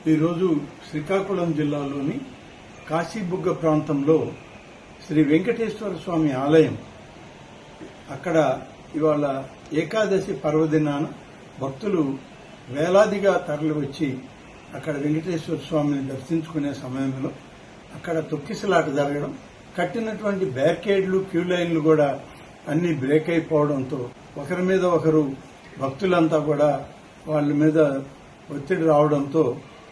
ఈరోజు శ్రీకాకుళం జిల్లాలోని కాశీబుగ్గ ప్రాంతంలో శ్రీ వెంకటేశ్వర స్వామి ఆలయం అక్కడ ఇవాళ ఏకాదశి పర్వదినాన భక్తులు వేలాదిగా తరలివచ్చి అక్కడ వెంకటేశ్వర స్వామిని దర్శించుకునే సమయంలో అక్కడ తొక్కిసలాట జరగడం కట్టినటువంటి బ్యారికేడ్లు క్యూ లైన్లు కూడా అన్ని బ్రేక్ అయిపోవడంతో ఒకరి మీద ఒకరు భక్తులంతా కూడా వాళ్ళ మీద ఒత్తిడి రావడంతో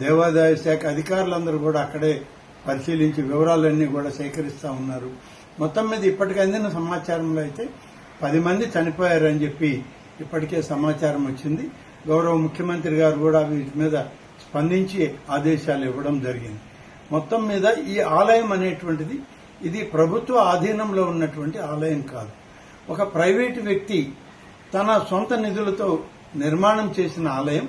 దేవాదాయ శాఖ అధికారులందరూ కూడా అక్కడే పరిశీలించి వివరాలన్నీ కూడా సేకరిస్తూ ఉన్నారు. మొత్తం మీద ఇప్పటికి అందిన సమాచారంలో అయితే పది మంది చనిపోయారని చెప్పి ఇప్పటికే సమాచారం వచ్చింది. గౌరవ ముఖ్యమంత్రి గారు కూడా వీటి మీద స్పందించి ఆదేశాలు ఇవ్వడం జరిగింది. మొత్తం మీద ఈ ఆలయం అనేటువంటిది ఇది ప్రభుత్వ ఆధీనంలో ఉన్నటువంటి ఆలయం కాదు. ఒక ప్రైవేటు వ్యక్తి తన సొంత నిధులతో నిర్మాణం చేసిన ఆలయం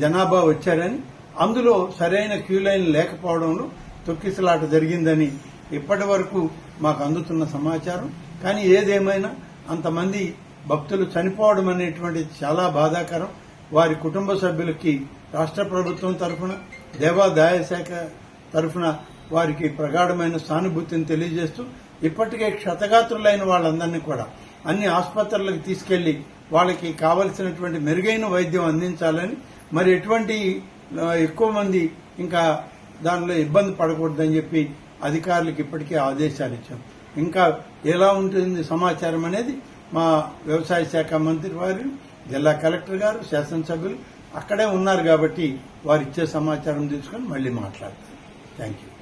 జనాభా వచ్చారని అందులో సరైన క్యూ లైన్ లేకపోవడంలో తొక్కిసలాట జరిగిందని ఇప్పటి వరకు మాకు అందుతున్న సమాచారం. కానీ ఏదేమైనా అంతమంది భక్తులు చనిపోవడం అనేటువంటిది చాలా బాధాకరం. వారి కుటుంబ సభ్యులకి రాష్ట్ర ప్రభుత్వం తరఫున దేవాదాయ శాఖ తరఫున వారికి ప్రగాఢమైన సానుభూతిని తెలియజేస్తూ ఇప్పటికే క్షతగాత్రులైన వాళ్ళందరినీ కూడా అన్ని ఆసుపత్రులకు తీసుకెళ్ళి వాళ్ళకి కావలసినటువంటి మెరుగైన వైద్యం అందించాలని మరి ఎటువంటి ఎక్కువ మంది ఇంకా దానిలో ఇబ్బంది పడకూడదని చెప్పి అధికారులకు ఇప్పటికే ఆదేశాలు ఇచ్చాం. ఇంకా ఎలా ఉంటుంది సమాచారం అనేది మా వ్యవసాయ శాఖ మంత్రి వారు జిల్లా కలెక్టర్ గారు శాసనసభ్యులు అక్కడే ఉన్నారు కాబట్టి వారు ఇచ్చే సమాచారం తీసుకొని మళ్ళీ మాట్లాడతారు థ్యాంక్ యూ